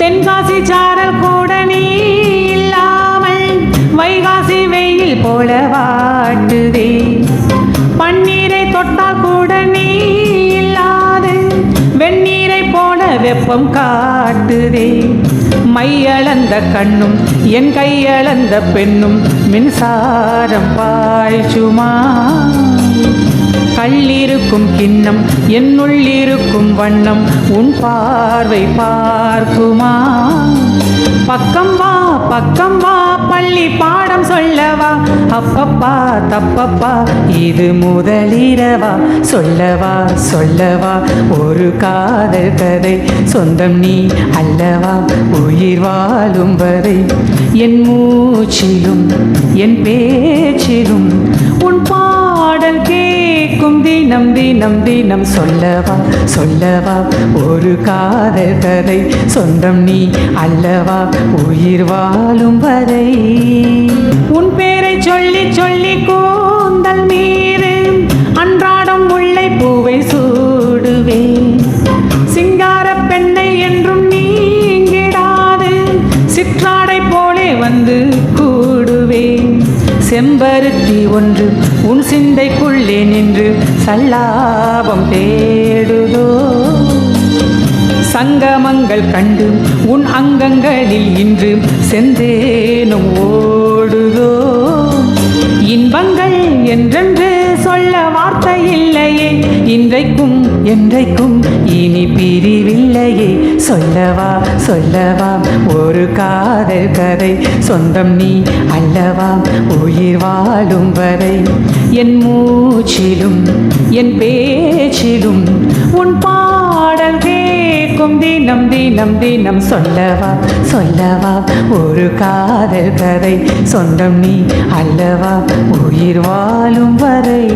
தென்காசி சாரல் கூட நீ இல்லாமல் வைகாசி வெயில் போல வாட்டுதே. பன்னீரை தொட்டால் கூட நீ இல்லாது வெந்நீரை போல வெப்பம் காட்டுதே. மையளந்த கண்ணும் என் கையளந்த பெண்ணும் மின்சாரம் பாய்ச்சுமா? கல்லிருக்கும் கிண்ணம் என்னுள்ளிருக்கும் வண்ணம் உன் பார்வை பார்க்குமா? பக்கம் வா பக்கம் வா பள்ளி பாடம் சொல்லவா? அப்பப்பா தப்பப்பா இது முதலிரவா? சொல்லவா சொல்லவா? ஒரு காதல் கதை சொந்தம் நீ அல்லவா? உயிர் வாழும் வரை என் மூச்சிலும் என் பேச்சிலும் தினம் தினம் தினம் சொல்லவா சொல்லவா? ஒரு காதல் கதை சொந்தம் நீ அல்லவா? உயிர் வாழும் வரை. உன் பேர் செம்பருத்தி ஒன்று உன் சிந்தைக்குள்ளே நின்று சல்லாபம் தேடுதோ? சங்கமங்கள் கண்டு உன் அங்கங்களில் இன்று செந்தேனும் ஓடுதோ? இன்பங்கள் என்றென்று சொல்ல வார்த்தை இல்லையே இன்றைக்கும் என்றைக்கும் இனி பிரிவில்லையே. சொல்லவா சொல்லவாம் ஒரு காதல் கதை. சொந்தம் நீ அல்லவாம் உயிர் வாழும் வரை. என் மூச்சிலும் என் பேச்சிலும் உன் பாடல் கேட்கும் தினம் தினம் தினம். சொல்லவா சொல்லவா ஒரு காதல் கதை. சொந்தம் நீ அல்லவா உயிர் வாழும் வரை.